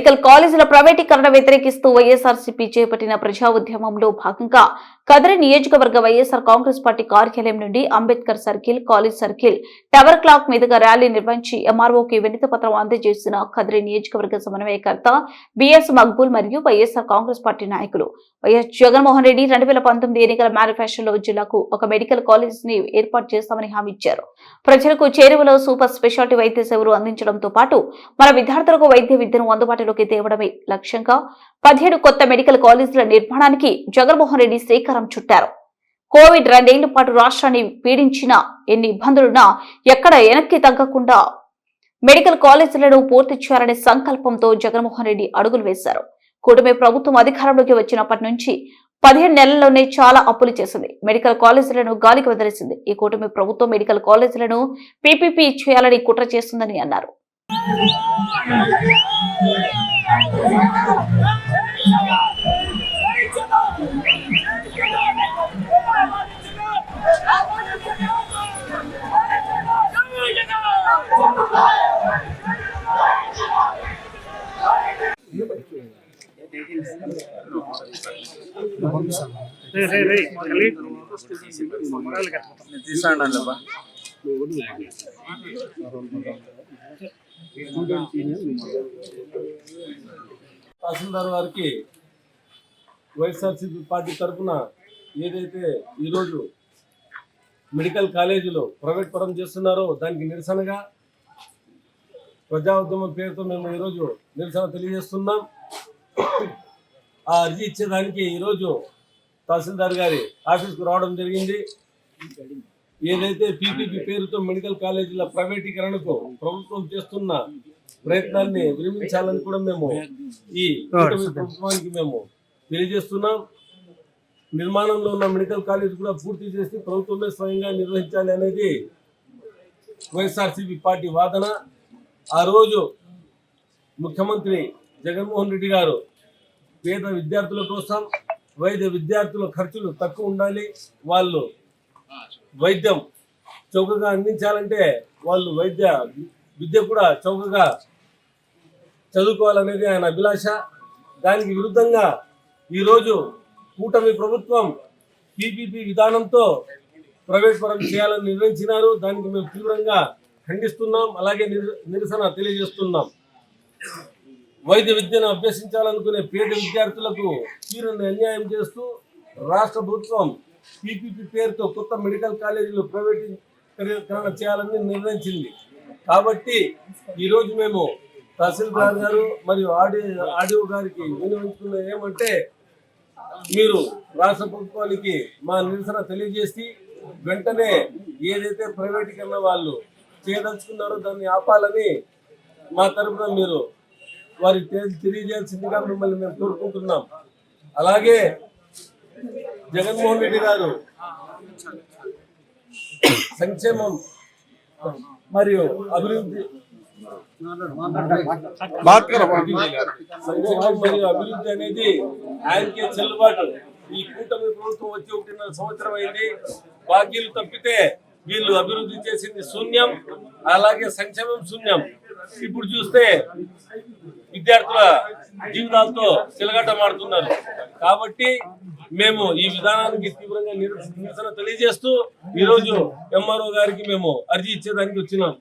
Medical కాలేజీల ప్రైవేటీకరణ వ్యతిరేకిస్తూ వైఎస్ఆర్సీపీ చేపట్టిన ప్రజా ఉద్యమంలో భాగంగా కదిరి నియోజకవర్గ వైఎస్ఆర్ కాంగ్రెస్ పార్టీ కార్యాలయం నుండి Ambedkar circle college circle tower clock మీదుగా ర్యాలీ నిర్వహించి ఎంఆర్ఓకి వినతి పత్రం అందజేసిన కదిరి నియోజకవర్గ సమన్వయకర్త బిఎస్ మక్బూల్ మరియు వైఎస్ఆర్ కాంగ్రెస్ పార్టీ నాయకులు. వైఎస్ జగన్మోహన్ రెడ్డి రెండు వేల పంతొమ్మిది ఎన్నికల మేనిఫెస్టోలో జిల్లాకు ఒక మెడికల్ కాలేజ్ని ఏర్పాటు చేస్తామని హామీ ఇచ్చారు. ప్రజలకు చేరువలో సూపర్ స్పెషాలిటీ వైద్య సేవలు అందించడంతో పాటు మన విద్యార్థులకు వైద్య విద్యను అందుబాటులోకి తేవడమే లక్ష్యంగా పదిహేడు కొత్త మెడికల్ కాలేజీల నిర్మాణానికి జగన్మోహన్ రెడ్డి శ్రీకారం చుట్టారు. కోవిడ్ రెండేళ్ళ పాటు రాష్ట్రాన్ని పీడించిన ఎన్ని ఇబ్బందులున్నా ఎక్కడ వెనక్కి తగ్గకుండా మెడికల్ కాలేజీలను పూర్తి చేయాలనే సంకల్పంతో జగన్మోహన్ రెడ్డి అడుగులు వేశారు. కూటమి ప్రభుత్వం అధికారంలోకి వచ్చినప్పటి నుంచి పదిహేను నెలల్లోనే చాలా అప్పులు చేసింది. మెడికల్ కాలేజీలను గాలికి వదిలేసింది. ఈ కూటమి ప్రభుత్వం మెడికల్ కాలేజీలను పీపీపీ చేయాలని కుట్ర చేస్తుందని అన్నారు. రే రే రే మళ్ళీ మొదలు కట్టుకుంటాం తీసాండి అబ్బా తహసీల్దార్ వారికి వైఎస్ఆర్సీపీ పార్టీ తరఫున ఏదైతే ఈరోజు మెడికల్ కాలేజీలో ప్రైవేట్ పరం చేస్తున్నారో దానికి నిరసనగా ప్రజా ఉద్యమం పేరుతో మేము ఈరోజు నిరసన తెలియజేస్తున్నాం. ఆ అర్జీ ఇచ్చేదానికి ఈరోజు తహసీల్దార్ గారి ఆఫీస్కు రావడం జరిగింది. ఏదైతే పీపీపీ పేరుతో మెడికల్ కాలేజీల ప్రైవేటీకరణకు ప్రభుత్వం చేస్తున్న ప్రయత్నాన్ని విరమించాలని కూడా మేము ఈ ప్రభుత్వానికి మేము తెలియజేస్తున్నాం. నిర్మాణంలో ఉన్న మెడికల్ కాలేజ్ కూడా పూర్తి చేసి ప్రభుత్వమే స్వయంగా నిర్వహించాలి అనేది వైఎస్ఆర్సీపీ పార్టీ వాదన. ఆ రోజు ముఖ్యమంత్రి జగన్మోహన్ రెడ్డి గారు పేద విద్యార్థుల కోసం వైద్య విద్యార్థుల ఖర్చులు తక్కువ ఉండాలి. వాళ్ళు వైద్యం చౌకగా అందించాలంటే వాళ్ళు వైద్య విద్య కూడా చౌకగా చదువుకోవాలనేది ఆయన అభిలాష. దానికి విరుద్ధంగా ఈరోజు కూటమి ప్రభుత్వం పీపీపీ విధానంతో ప్రైవేట్ పరం చేయాలని నిర్ణయించినారు. దానికి మేము తీవ్రంగా ఖండిస్తున్నాం. అలాగే నిర- నిరసన తెలియజేస్తున్నాం. వైద్య విద్యను అభ్యసించాలనుకునే పేద విద్యార్థులకు తీరని అన్యాయం చేస్తూ రాష్ట్ర ప్రభుత్వం పీపీపీ పేరుతో కొత్త మెడికల్ కాలేజీలు ప్రైవేటీకరణ చేయాలని నిర్ణయించింది. కాబట్టి ఈరోజు మేము తహసీల్దార్ గారు మరియు ఆడియో ఆడియో గారికి వినియోగించుకున్న ఏమంటే మీరు రాష్ట్ర ప్రభుత్వానికి మా నిరసన తెలియజేసి వెంటనే ఏదైతే ప్రైవేటీకరణ వాళ్ళు చేయదలుచుకున్నారో దాన్ని ఆపాలని మా తరఫున మీరు వారికి తెలియజేయాల్సిందిగా మిమ్మల్ని మేము కోరుకుంటున్నాం. అలాగే జగన్మోహన్ రెడ్డి గారు. సంక్షేమం మరియు అభివృద్ధి. సంక్షేమం మరియు అభివృద్ధి అనేది ఆయనకే చెల్లుబాటు. ఈ కూటమి ప్రభుత్వం వచ్చి ఒకటిన్నర సంవత్సరం అయింది. బాకీలు తప్పితే వీళ్ళు అభివృద్ధి చేసింది శూన్యం అలాగే సంక్షేమం శూన్యం. ఇప్పుడు చూస్తే విద్యార్థుల జీవితాలతో చిలగాటమాడుతున్నారు కాబట్టి మేము ఈ విధానానికి తీవ్రంగా నిరసన తెలియజేస్తూ ఈరోజు ఎంఆర్ఓ గారికి మేము అర్జీ ఇచ్చేదానికి వచ్చినాం.